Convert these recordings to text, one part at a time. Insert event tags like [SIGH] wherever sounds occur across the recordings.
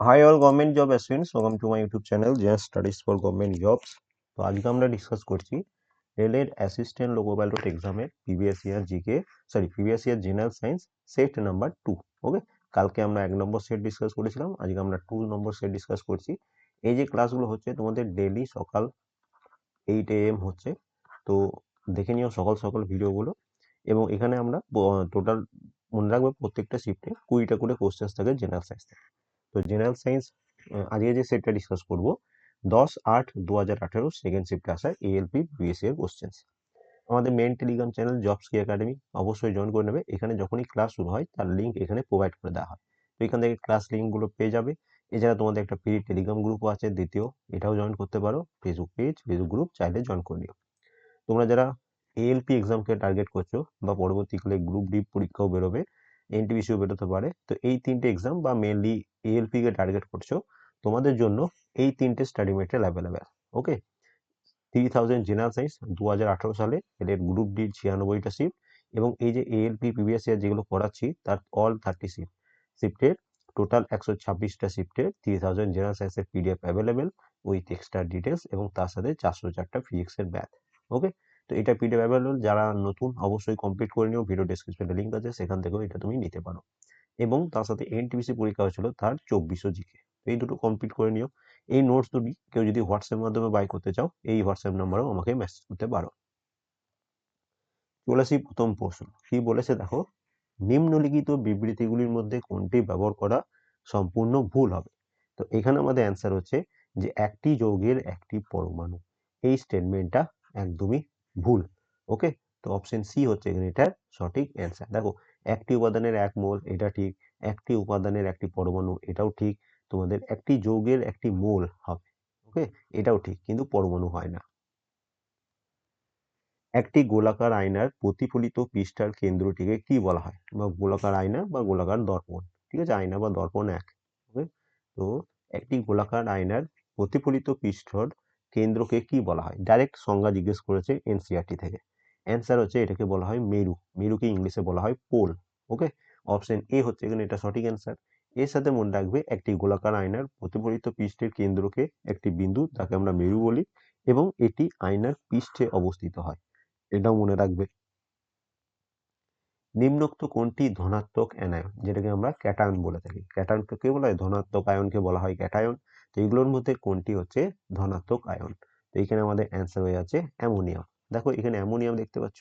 Hi all government job aspirants welcome to my YouTube channel general studies for government jobs তো আজকে আমরা discuss করছি রেলের assistant loco pilot এক্সামের previous year GK sorry previous year general science set number two okay কালকে আমরা এক নম্বর set discuss করেছিলাম, আজকে আমরা টু নম্বর সেট ডিসকাস করছি। এই যে ক্লাসগুলো হচ্ছে তোমাদের ডেলি সকাল এইট এ এম হচ্ছে, তো দেখে নিও সকাল সকাল ভিডিওগুলো এবং এখানে আমরা টোটাল মনে রাখবে প্রত্যেকটা শিফটে কুড়িটা করে কোশ্চেন্স থাকে জেনারেল সায়েন্স থেকে তো জেনারেল সায়েন্স আজকে যে সেটটা ডিসকাস করব, দশ আট দু হাজার আঠেরো সেকেন্ড শিফটে আসা এএলপি বিএসসি এর কোশ্চেন্স আমাদের মেন টেলিগ্রাম চ্যানেল জবস কি একাডেমি অবশ্যই জয়েন করে নেবে। এখানে যখনই ক্লাস শুরু হয়, তার লিঙ্ক এখানে প্রোভাইড করে দেওয়া হয়। তো এখান থেকে ক্লাস লিঙ্কগুলো পেয়ে যাবে। এছাড়া তোমাদের একটা ফ্রি টেলিগ্রাম গ্রুপও আছে, দ্বিতীয়, এটাও জয়েন করতে পারো। ফেসবুক পেজ ফেসবুক গ্রুপ চাইলে জয়েন করে নিও। তোমরা যারা এএলপি এক্সামকে টার্গেট করছ বা পরবর্তীকালে গ্রুপ ডি পরীক্ষাও বেরোবে এনটিপিসিও বেরোতে পারে। তো এই তিনটে এক্সাম বা মেনলি এএলপি কে টার্গেট করছ, তোমাদের জন্য এই তিনটে study material available okay three thousand general science দু হাজার আঠারো সালে, এদের গ্রুপ ডির ছিয়ানব্বইটা শিফট এবং এই যে এএলপি প্রিভিয়াস ইয়ার যেগুলো করাচ্ছি, তার অল থার্টি শিফট শিফটের টোটাল একশো ছাব্বিশটা শিফটে থ্রি থাউজেন্ড জেনারেল সায়েন্সের PDF available with extra details এবং তার সাথে চারশো চারটা ফিজিক্সের ব্যাথ ওকে তো এটা পিডিএফ অ্যাভেলেবল যারা নতুন, অবশ্যই কমপ্লিট করে নিও। ভিডিও ডিসক্রিপশনে লিঙ্ক আছে, সেখান থেকেও এটা তুমি নিতে পারো। এবং তার সাথে এনটিপিসি পরীক্ষা হয়েছিল তার চব্বিশশো জিকে এই দুটো কমপ্লিট করে নিও। এই নোটস দুটি কেউ যদি হোয়াটসঅ্যাপ মাধ্যমে বাই করতে চাও, এই হোয়াটসঅ্যাপ নাম্বারেও আমাকে মেসেজ করতে পারো। চলে আসি প্রথম প্রশ্ন। কি বলেছে? দেখো, নিম্নলিখিত বিবৃতিগুলির মধ্যে কোনটি ব্যবহার করা সম্পূর্ণ ভুল হবে? তো এখানে আমাদের অ্যান্সার হচ্ছে যে একটি যৌগের একটি পরমাণু। এই স্টেটমেন্টটা একদমই ভুল ওকে তো অপশন সি হচ্ছে এখানে এটার সঠিক অ্যান্সার দেখো, একটি উপাদানের এক মোল, এটা ঠিক, একটি উপাদানের একটি পরমাণু, এটাও ঠিক, তোমাদের একটি যৌগের একটি মোল হবে ওকে এটাও ঠিক, কিন্তু পরমাণু হয় না। একটি গোলাকার আয়নার প্রতিফলিত পৃষ্ঠার কেন্দ্রটিকে কি বলা হয়? বা গোলাকার আয়না বা গোলাকার দর্পণ, ঠিক আছে? আয়না বা দর্পণ এক ওকে তো একটি গোলাকার আয়নার প্রতিফলিত পৃষ্ঠর কেন্দ্রকে কি বলা হয়? ডাইরেক্ট সংজ্ঞা জিজ্ঞেস করেছে এনসিআরটি থেকে। অ্যান্সার হচ্ছে এটাকে বলা হয় মেরু। মেরুকে ইংলিশে বলা হয় পোল। ওকে অপশন এ হচ্ছে এখানে এটা সঠিক অ্যান্সার এর সাথে মনে রাখবে একটি গোলাকার আয়নার প্রতিফলিত পৃষ্ঠের কেন্দ্রকে একটি বিন্দু তাকে আমরা মেরু বলি, এবং এটি আয়নার পৃষ্ঠে অবস্থিত হয়। এটাও মনে রাখবে। নিম্নোক্ত কোনটি ধনাত্মক অ্যানায়ন? যেটাকে আমরা ক্যাটায়ন বলে থাকি। ক্যাটায়নকে কে বলা হয়? ধনাত্মক আয়নকে বলা হয় ক্যাটায়ন। তো এগুলোর মধ্যে কোনটি হচ্ছে? ধনাত্মক আয়ন। তো এখানে আমাদের অ্যান্সার হয়ে যাচ্ছে অ্যামোনিয়াম। দেখো এখানে অ্যামোনিয়াম দেখতে পাচ্ছ।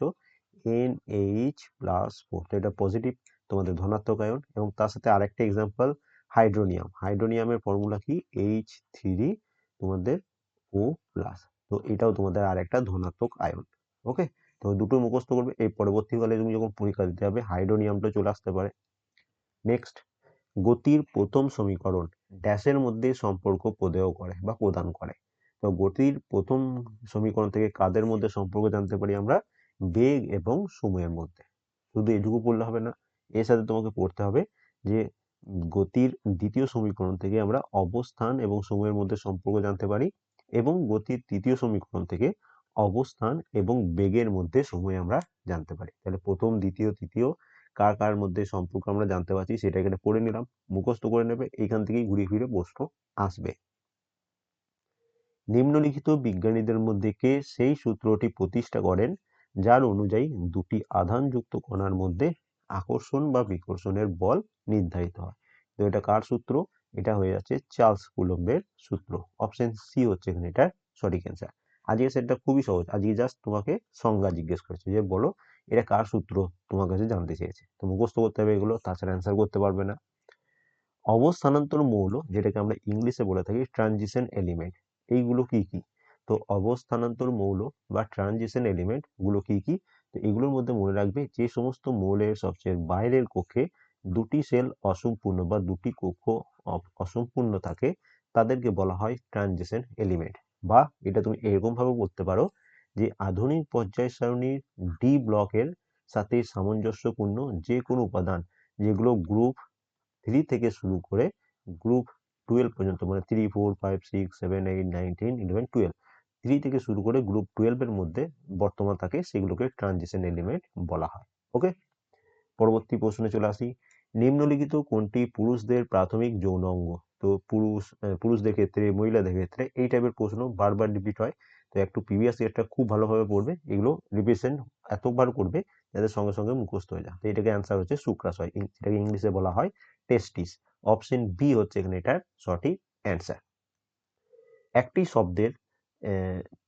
এন এইচ প্লাস ফোর তো এটা পজিটিভ তোমাদের ধনাত্মক আয়ন এবং তার সাথে আরেকটা এক্সাম্পল হাইড্রোনিয়াম হাইড্রোনিয়ামের ফর্মুলা কি? এইচ থ্রি তোমাদের ও প্লাস তো এটাও তোমাদের আরেকটা ধনাত্মক আয়ন। ওকে তো দুটো মুখস্থ করবে। এই পরবর্তীকালে তুমি যখন পরীক্ষা দিতে হবে হাইড্রোনিয়ামটা চলে আসতে পারে। নেক্সট গতির প্রথম সমীকরণ ড্যাশের মধ্যে সম্পর্ক প্রদেয় করে বা প্রদান করে। তো গতির প্রথম সমীকরণ থেকে কাদের মধ্যে সম্পর্ক জানতে পারি আমরা? বেগ এবং সময়ের মধ্যে। শুধু এটুকু পড়লে হবে না, এর সাথে তোমাকে পড়তে হবে যে গতির দ্বিতীয় সমীকরণ থেকে আমরা অবস্থান এবং সময়ের মধ্যে সম্পর্ক জানতে পারি এবং গতির তৃতীয় সমীকরণ থেকে অবস্থান এবং বেগের মধ্যে সময় আমরা জানতে পারি। তাহলে প্রথম, দ্বিতীয়, তৃতীয় কার কার মধ্যে সম্পর্ক আমরা জানতে পারছি সেটা এখানে পড়ে নিলাম, মুখস্থ করে নেবে, এখান থেকেই ঘুরে ফিরে প্রশ্ন আসবে। নিম্নলিখিত বিজ্ঞানীদের মধ্যে কে সেই সূত্রটি প্রতিষ্ঠা করেন, যার অনুযায়ী দুটি আধানযুক্ত কণার মধ্যে আকর্ষণ বা বিকর্ষণের বল নির্ধারিত হয়? তো এটা কার সূত্র? এটা হয়ে যাচ্ছে চার্লস কুলম্বের সূত্র। অপশন সি হচ্ছে এখানে এটার সঠিক অ্যান্সার আজকে সেটটা খুবই সহজ। আজকে জাস্ট তোমাকে সংজ্ঞা জিজ্ঞেস করেছে যে বলো এটা কার সূত্র? তোমার কাছে জানতে চেয়েছে। তো মুখস্থ করতে হবে এগুলো, তাছাড়া অ্যান্সার করতে পারবে না। অবস্থানান্তর মৌল, যেটাকে আমরা ইংলিশে বলে থাকি ট্রানজিশন এলিমেন্ট এইগুলো কি কি? তো অবস্থানান্তর মৌল বা ট্রানজিশন এলিমেন্টগুলো কি কি? তো এগুলোর মধ্যে মনে রাখবে যে সমস্ত মৌলের সবচেয়ে বাইরের কক্ষে দুটি সেল অসম্পূর্ণ বা দুটি কক্ষ অসম্পূর্ণ থাকে, তাদেরকে বলা হয় ট্রানজিশন এলিমেন্ট বা এটা তুমি এরকম ভাবে বলতে পারো যে আধুনিক পর্যায় সারণীর ডি ব্লকের সাথে সামঞ্জস্যপূর্ণ যে কোনো উপাদান, যেগুলো গ্রুপ থ্রি থেকে শুরু করে গ্রুপ টুয়েলভ পর্যন্ত মানে three four five six seven eight nine ten eleven twelve three থেকে শুরু করে গ্রুপ টুয়েলভের মধ্যে বর্তমান থাকে সেগুলোকে ট্রানজিশন এলিমেন্ট বলা হয়। ওকে পরবর্তী প্রশ্নে চলে আসি। নিম্নলিখিত কোনটি পুরুষদের প্রাথমিক যৌন অঙ্গ? তো পুরুষ পুরুষদের ক্ষেত্রে, মহিলাদের ক্ষেত্রে এই টাইপের প্রশ্ন বারবার রিপিট হয়। তো একটু প্রিভিয়াস ইয়ারটা খুব ভালোভাবে পড়বে, এগুলো রিভিশন এতবার করবে যাতে সঙ্গে সঙ্গে মুখস্থ হয়ে যায়। তো এটাকে অ্যান্সার হচ্ছে শুক্রাশয় যেটাকে ইংলিশে বলা হয় টেস্টিস অপশন বি হচ্ছে এখানে এটার সঠিক অ্যান্সার একটি শব্দের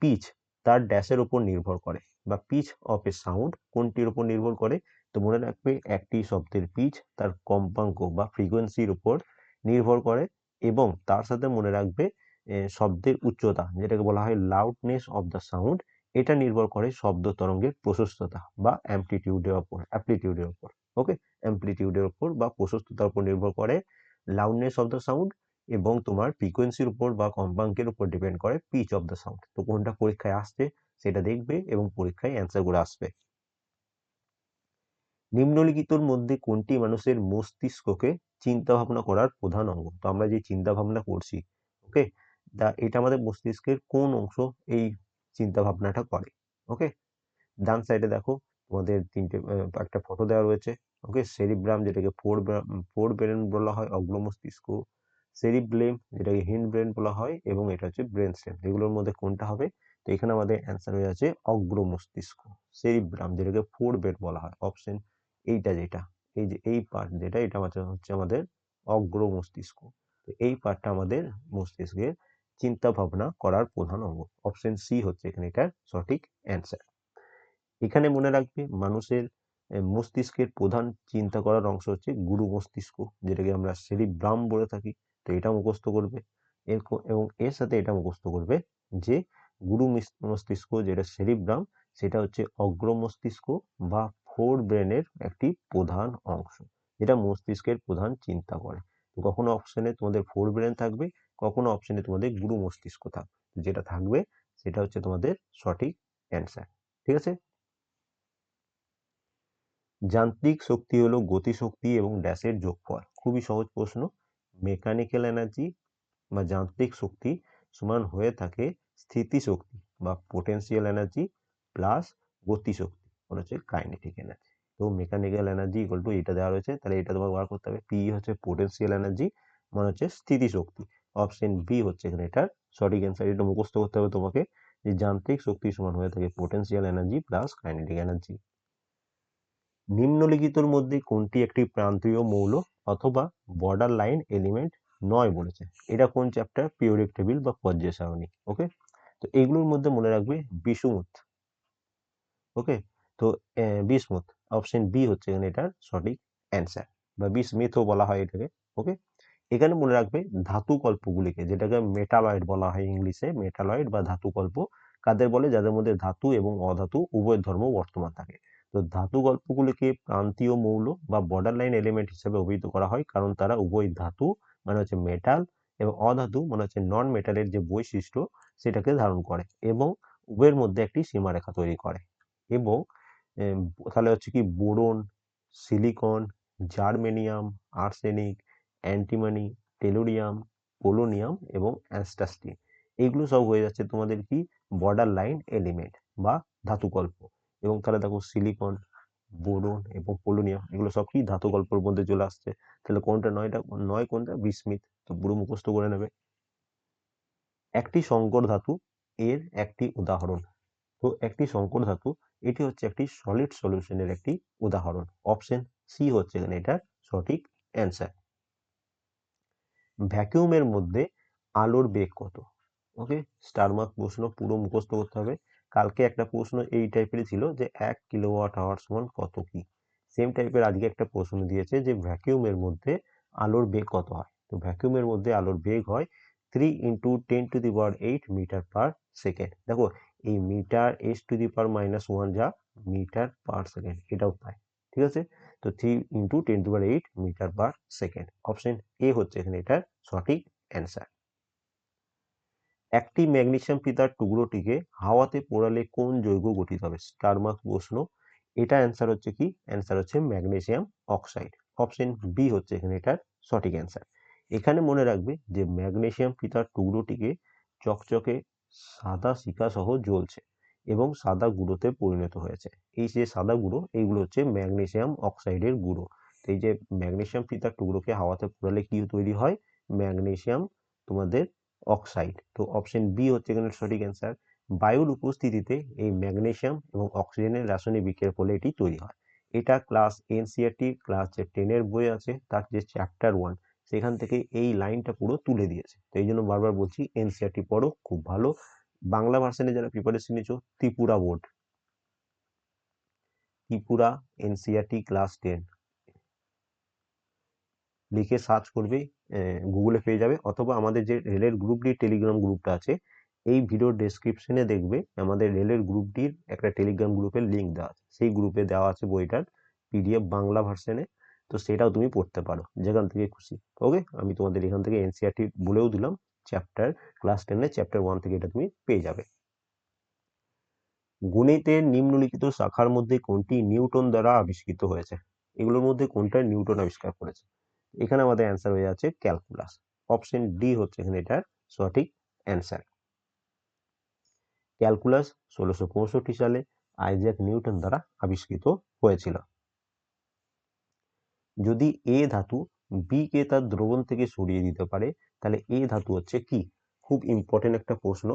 পিচ তার ড্যাশের উপর নির্ভর করে বা পিচ অফ এ সাউন্ড কোনটির উপর নির্ভর করে। তো মনে রাখবে একটি শব্দের পিচ তার কম্পাঙ্ক বা ফ্রিকোয়েন্সির উপর নির্ভর করে এবং তার সাথে মনে রাখবে শব্দের উচ্চতা, যেটাকে বলা হয় লাউডনেস অফ দ্য সাউন্ড এটা নির্ভর করে শব্দ তরঙ্গের প্রশস্ততা বা অ্যামপ্লিটিউডের ওপর অ্যাপ্লিটিউডের ওপর ওকে অ্যামপ্লিটিউডের ওপর বা প্রশস্ততার উপর নির্ভর করে লাউডনেস অফ দ্য সাউন্ড এবং তোমার ফ্রিকোয়েন্সির উপর বা কম্পাঙ্কের উপর ডিপেন্ড করে পিচ অফ দ্য সাউন্ড তো কোনটা পরীক্ষায় আসছে সেটা দেখবে এবং পরীক্ষায় অ্যান্সার করে আসবে। নিম্নলিখিতর মধ্যে কোনটি মানুষের মস্তিষ্ককে চিন্তা ভাবনা করার প্রধান অঙ্গ? তো আমরা যে চিন্তা ভাবনা করছি ওকে দা, এটা আমাদের মস্তিষ্কের কোন অংশ এই চিন্তা ভাবনাটা করে ওকে ডান সাইডে দেখো, তোমাদের তিনটে একটা ফটো দেওয়া রয়েছে ওকে সেরিব্রাম যেটাকে ফোর ফোর ব্রেন বলা হয় অগ্র মস্তিষ্ক সেরিব্লেম যেটাকে হিন্ড ব্রেন বলা হয়, এবং এটা হচ্ছে ব্রেন স্টেম এগুলোর মধ্যে কোনটা হবে? তো এখানে আমাদের অ্যান্সার হয়ে আছে অগ্র মস্তিষ্ক সেরিব্রাম যেটাকে ফোর ব্রেন বলা হয় অপশন এইটা যেটা, এই যে, এই পার্ট যেটা, এটা হচ্ছে আমাদের অগ্র মস্তিষ্ক তো এই পার্টটা আমাদের মস্তিষ্কের চিন্তা ভাবনা করার প্রধান অঙ্গ। অপশন সি হচ্ছে এখানে এটার সঠিক অ্যান্সার এখানে মনে রাখবে মানুষের মস্তিষ্কের প্রধান চিন্তা করার অংশ হচ্ছে গুরু মস্তিষ্ক, যেটাকে আমরা সেরিব্রাম বলে থাকি। তো এটা মুখস্থ করবে। এর এবং এর সাথে এটা মুখস্থ করবে যে গুরু মস্তিষ্ক যেটা সেরিব্রাম সেটা হচ্ছে অগ্র মস্তিষ্ক বা ফোর ব্রেনের একটি প্রধান অংশ, যেটা মস্তিষ্কের প্রধান চিন্তা করে। কখনো অপশনে তোমাদের ফোর ব্রেন থাকবে কখনো অপশনে তোমাদের গুরু মস্তিষ্ক থাকবে যেটা থাকবে সেটা হচ্ছে তোমাদের সঠিক অ্যান্সার ঠিক আছে? যান্ত্রিক শক্তি হলো গতিশক্তি এবং ড্যাশের যোগফল, খুবই সহজ প্রশ্ন। মেকানিক্যাল এনার্জি বা যান্ত্রিক শক্তি সমান হয়ে থাকে স্থিতিশক্তি বা পোটেনশিয়াল এনার্জি প্লাস গতিশক্তি মানে হচ্ছে কাইনেটিক এনার্জি তো মেকানিক্যাল এনার্জি ইকুয়াল টু এটা দেওয়া রয়েছে, তাহলে এটা তোমাকে বার করতে হবে। পি হচ্ছে পোটেনশিয়াল এনার্জি মানে হচ্ছে স্থিতিশক্তি অপশন বি হচ্ছে এখানে এটার সঠিক অ্যান্সার এটা মুখস্থ করতে হবে তোমাকে যে যান্ত্রিক শক্তি সমান হয়ে থাকে potential energy plus kinetic energy নিম্নলিখিতর মধ্যে কোনটি একটি প্রান্তীয় মৌল অথবা বর্ডার লাইন এলিমেন্ট নয় বলেছে? এটা কোন চ্যাপ্টার পিরিয়ডিক টেবিল বা পর্যায় সারণী ওকে তো এগুলোর মধ্যে মনে রাখবে বিষুমুত ওকে তো বিসমুত অপশন বি হচ্ছে এখানে এটার সঠিক অ্যান্সার বা বিস্মিথও বলা হয় এটাকে ওকে এখানে মনে রাখবে ধাতু কল্পগুলিকে, যেটাকে মেটালয়েড বলা হয় ইংলিশে, মেটালয়েড বা ধাতু কল্প, কাদের বলে? যাদের মধ্যে ধাতু এবং অধাতু উভয় ধর্ম বর্তমান থাকে। তো ধাতু গল্পগুলিকে প্রান্তীয় মৌল বা বর্ডার লাইন এলিমেন্ট হিসেবে অভিহিত করা হয়, কারণ তারা উভয় ধাতু মানে হচ্ছে মেটাল এবং অধাতু মানে হচ্ছে নন মেটালের যে বৈশিষ্ট্য, সেটাকে ধারণ করে এবং উভয়ের মধ্যে একটি সীমারেখা তৈরি করে। এবং তাহলে হচ্ছে কি boron, silicon, germanium, arsenic antimony tellurium polonium এবং অ্যাস্টাস্টিন এইগুলো সব হয়ে যাচ্ছে তোমাদের কি? বর্ডার লাইন এলিমেন্ট বা ধাতুকল্প। এবং তাহলে দেখো সিলিকন, বোরন এবং পোলোনিয়াম, এগুলো সব কি? ধাতুকল্পের মধ্যে চলে আসছে। তাহলে কোনটা নয়টা, নয় কোনটা? বিস্মিত। তো পুরো মুখস্থ করে নেবে। একটি সংকর ধাতু এর একটি উদাহরণ। তো একটি সংকর ধাতু, এটি হচ্ছে একটি সলিড সলিউশনের একটি উদাহরণ। অপশন সি হচ্ছে এখানে এটার সঠিক অ্যান্সার ভ্যাকিউমের মধ্যে আলোর বেগ কত? ওকে স্টার মার্ক প্রশ্ন পুরো মুখস্থ করতে হবে। কালকে একটা প্রশ্ন এই টাইপেরই ছিল যে এক কিলোওয়াট আওয়ার সমান কত কি? সেম টাইপের আজকে একটা প্রশ্ন দিয়েছে যে ভ্যাকিউমের মধ্যে আলোর বেগ কত হয়? তো ভ্যাকিউমের মধ্যে আলোর বেগ হয় three into ten to the power eight metre per second দেখো, এই metre s to the power minus one যা মিটার পার সেকেন্ড এটাও তাই। ঠিক আছে? তো three into ten to eight metre per second option A হচ্ছে এখানে এটার সঠিক অ্যান্সার একটি ম্যাগনেসিয়াম ফিতার টুকরোটিকে হাওয়াতে পোড়ালে কোন যৌগ গঠিত হবে? স্টার মার্ক প্রশ্ন। এটা অ্যান্সার হচ্ছে কি? অ্যান্সার হচ্ছে ম্যাগনেসিয়াম অক্সাইড অপশন বি হচ্ছে এখানে এটার সঠিক অ্যান্সার এখানে মনে রাখবে যে ম্যাগনেসিয়াম ফিতার টুকরোটিকে চকচকে সাদা শিকা সহ জ্বলছে। এবং সাদা গুঁড়োতে পরিণত হয়েছে। এই যে সাদা গুঁড়ো, এইগুলো হচ্ছে ম্যাগনেসিয়াম অক্সাইডের গুঁড়ো। এই যে ম্যাগনেসিয়াম ফিতার টুকরোকে হাওয়াতে পোড়ালে কি তৈরি হয়? ম্যাগনেসিয়াম তোমাদের অক্সাইড। তো অপশন বি হচ্ছে এখানে সঠিক অ্যান্সার। বায়ুর উপস্থিতিতে এই ম্যাগনেসিয়াম এবং অক্সিজেনের রাসায়নিক বিক্রিয়ার ফলে এটি তৈরি হয়। এটা ক্লাস এনসিআরটি ক্লাস যে টেনের বই আছে, তার যে চ্যাপ্টার ওয়ান, সেখান থেকে এই লাইনটা পুরো তুলে দিয়েছে। তো এই জন্য বারবার বলছি এনসিআরটি পড়ো, খুব ভালো। বাংলা ভার্সনে যারা প্রিপারেশন নিচ্ছ Tripura board Tripura NCERT class ten লিখে সার্চ করবে গুগলে পেয়ে যাবে, অথবা আমাদের যে রেলের গ্রুপ ডি টেলিগ্রাম গ্রুপটা আছে, এই ভিডিওর ডেসক্রিপশনে দেখবে, আমাদের রেলের গ্রুপটির একটা টেলিগ্রাম গ্রুপের লিঙ্ক দেওয়া আছে। সেই গ্রুপে দেওয়া আছে বইটার পিডিএফ বাংলা ভার্সনে তো সেটাও তুমি পড়তে পারো, যেখান থেকে খুশি। ওকে আমি তোমাদের এখান থেকে এনসিআরটি বলেও দিলাম। চ্যাপ্টার ক্লাস টেনের চ্যাপ্টার ওয়ান থেকে এটা তুমি পেয়ে যাবে। গণিতের নিম্নলিখিত শাখার মধ্যে কোনটি নিউটন দ্বারা আবিষ্কৃত হয়েছে? এগুলোর মধ্যে কোনটা নিউটন আবিষ্কার করেছে? এখানে আমাদের অ্যান্সার হয়ে যাচ্ছে ক্যালকুলাস অপশন ডি হচ্ছে এখানে এটার সঠিক অ্যান্সার ক্যালকুলাস ষোলোশো পঁয়ষট্টি সালে আইজ্যাক নিউটন দ্বারা আবিষ্কৃত হয়েছিল। যদি এ ধাতু বি কে তার দ্রবণ থেকে সরিয়ে দিতে পারে, তাহলে এ ধাতু হচ্ছে কি? খুব ইম্পর্টেন্ট একটা প্রশ্ন।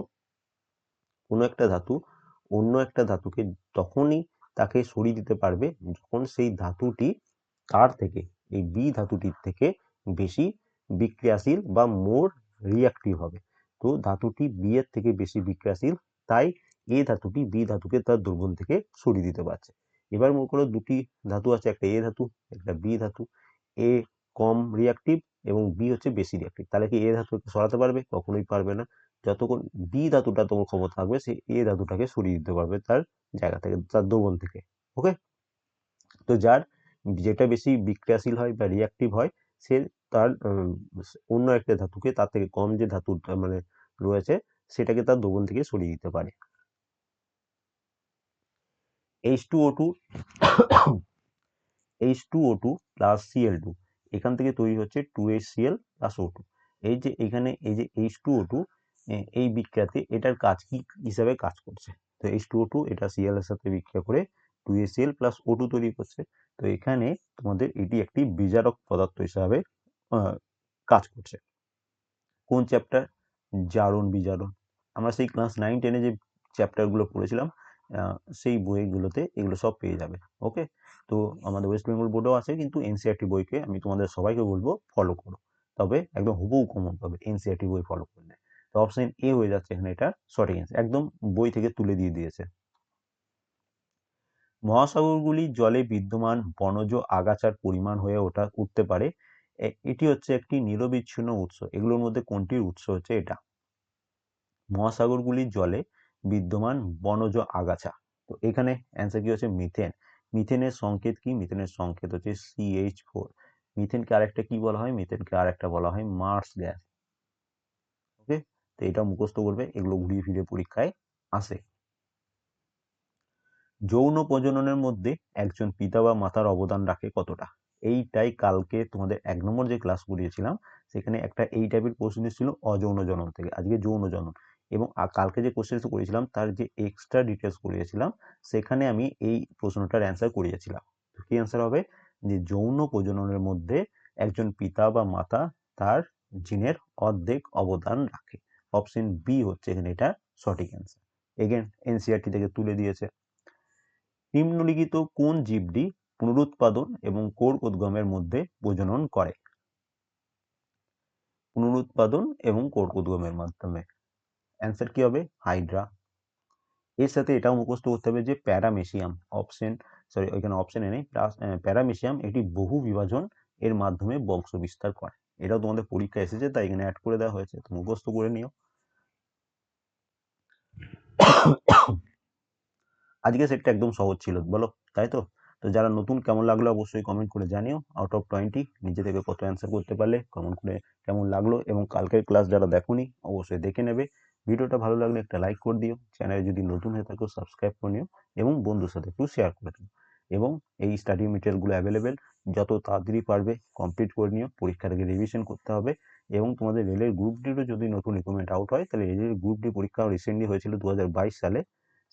কোনো একটা ধাতু অন্য একটা ধাতুকে তখনই তাকে সরিয়ে দিতে পারবে যখন সেই ধাতুটি তার থেকে, এই বি ধাতুটির থেকে বেশি বিক্রিয়াশীল বা মোর রিয়াক্টিভ হবে। তো ধাতুটি বি এর থেকে বেশি বিক্রিয়াশীল, তাই এ ধাতুটি বি ধাতুকে তার দ্রবণ থেকে সরিয়ে দিতে পারছে। এবার মনে করো দুটি ধাতু আছে, একটা এ ধাতু, একটা বি ধাতু। এ কম রিয়াক্টিভ এবং বি হচ্ছে বেশি রিয়াক্টিভ তাহলে কি এ ধাতুকে সরাতে পারবে? কখনোই পারবে না। যতক্ষণ বি ধাতুটা তোমার ক্ষমতা থাকবে, সে এ ধাতুটাকে সরিয়ে দিতে পারবে তার জায়গা থেকে, তার দ্রবণ থেকে। ওকে তো যার যেটা বেশি বিক্রিয়াশীল হয় বা রিয়াক্টিভ হয়, সে তার অন্য একটা ধাতুকে, তার থেকে কম যে ধাতুটা মানে রয়েছে, সেটাকে তার দ্রবণ থেকে সরিয়ে দিতে পারে। H2O2 [COUGHS] H2O2 plus Cl2 এখান থেকে তৈরি হচ্ছে two H CL plus O two এই যে এখানে, এই যে এইচ টু ও টু এই বিক্রিয়াতে এটার কাজ কি হিসাবে কাজ করছে? তো এইচ টু ও টু এটা সিএল এর সাথে বিক্রিয়া করে two SCL plus O two তৈরি করছে। তো এখানে তোমাদের এটি একটি বিজারক পদার্থ হিসাবে কাজ করছে। কোন চ্যাপ্টার জারণ বিজারণ আমরা সেই ক্লাস নাইন টেনে যে চ্যাপ্টারগুলো পড়েছিলাম সেই বইগুলোতে এগুলো সব পেয়ে যাবে, ওকে? তো আমাদের ওয়েস্ট বেঙ্গল বোর্ডেও আছে, কিন্তু এনসিআরটি বইকে আমি তোমাদের সবাইকে বলব ফলো করো। তবে একদম হুবহু কমন পাবে এনসিআরটি বই ফলো করলে। তো অপশন এ হয়ে যাচ্ছে এখানে এটা সঠিক একদম বই থেকে তুলে দিয়ে দিয়েছে। মহাসাগরগুলি জলে বিদ্যমান, বনজ আগাছার পরিমাণ হয়ে ওঠা, উঠতে পারে। এটি হচ্ছে একটি নিরবিচ্ছিন্ন উৎস। এগুলোর মধ্যে কোনটির উৎস হচ্ছে এটা? মহাসাগরগুলির জলে বিদ্যমান বনজ আগাছা। তো এখানে অ্যান্সার কি হচ্ছে? মিথেন মিথেনের সংকেত কি? মিথেনের সংকেত হচ্ছে সিএইচ ফোর মিথেনকে আরেকটা কি বলা হয়? মিথেনকে আরেকটা বলা হয় মার্স গ্যাস ওকে তো এটা মুখস্থ করবে, এগুলো ঘুরিয়ে ফিরে পরীক্ষায় আসে। যৌন প্রজননের মধ্যে একজন পিতা বা মাতার অবদান রাখে কতটা? এইটাই কালকে তোমাদের এক নম্বর যে ক্লাস করিয়েছিলাম, সেখানে একটা এই টাইপের প্রশ্ন ছিল অযৌন জনন থেকে। আজকে যৌন জনন। এবং কালকে যে কোশ্চেন করেছিলাম, তার যে এক্সট্রা ডিটেলস করিয়েছিলাম, সেখানে আমি এই প্রশ্নটার অ্যান্সার করিয়েছিলাম। তো কি অ্যান্সার হবে? যে যৌন প্রজননের মধ্যে একজন পিতা বা মাতা তার জিনের অর্ধেক অবদান রাখে। অপশন বি হচ্ছে এখানে এটা সঠিক অ্যান্সার এগেন এনসিআরটি থেকে তুলে দিয়েছে। নিম্নলিখিত কোন জীবটি পুনরুৎপাদন এবং কোর উদ্গমের মধ্যে প্রজনন করে? পুনরুৎপাদন এবং কোর উদ্গমের মাধ্যমে। অ্যান্সার কি হবে? হাইড্রা এর সাথে এটাও মুখস্থ করতে হবে যে প্যারামেশিয়াম অপশন সরি ওইখানে অপশনে নেই প্যারামেশিয়াম এটি বহু বিভাজন এর মাধ্যমে বংশ বিস্তার করে। এটাও তোমাদের পরীক্ষা এসেছে, তাই এখানে অ্যাড করে দেওয়া হয়েছে, তো মুখস্থ করে নিও। আজকে সেটটা একদম সহজ ছিল, বলো, তাই তো? তো যারা নতুন কেমন লাগল অবশ্যই কমেন্ট করে জানিও। আউট অফ টোয়েন্টি নিজে থেকে কত অ্যান্সার করতে পারলে কমেন্ট করে কেমন লাগল এবং কালকের ক্লাস যারা দেখোনি, অবশ্যই দেখে নেবে। ভিডিওটা ভালো লাগলে একটা লাইক করে দিও, চ্যানেলে যদি নতুন হয়ে থাকো সাবস্ক্রাইব করে নিও এবং বন্ধুর সাথে একটু শেয়ার করে দিও এবং এই স্টাডি মেটেরিয়ালগুলো অ্যাভেলেবেল যত তাড়াতাড়ি পারবে কমপ্লিট করে নিও পরীক্ষার আগে রিভিশন করতে হবে এবং তোমাদের রেলের গ্রুপ ডিরও যদি নতুন রিকমেন্ট আউট হয়, তাহলে রেলের গ্রুপ ডি পরীক্ষা রিসেন্টলি হয়েছিল দু হাজার বাইশ সালে,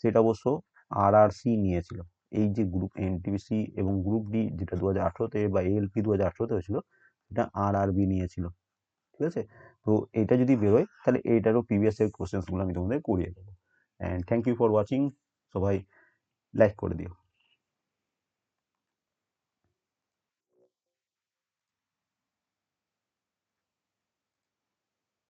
সেটা অবশ্য আর আর সি নিয়েছিল। এই যে গ্রুপ এনটিপিসি এবং গ্রুপ ডি যেটা দু হাজার আঠেরোতে বা এএলপি দু হাজার আঠেরোতে হয়েছিল, সেটা আর আর বি নিয়েছিল। ঠিক আছে? তো এটা যদি বেরোয়, তাহলে এইটারও প্রিভিয়াস এর কোশ্চেন্সগুলো আমি তোমাদের করিয়ে দেবো। And thank you for watching সবাই লাইক করে দিও।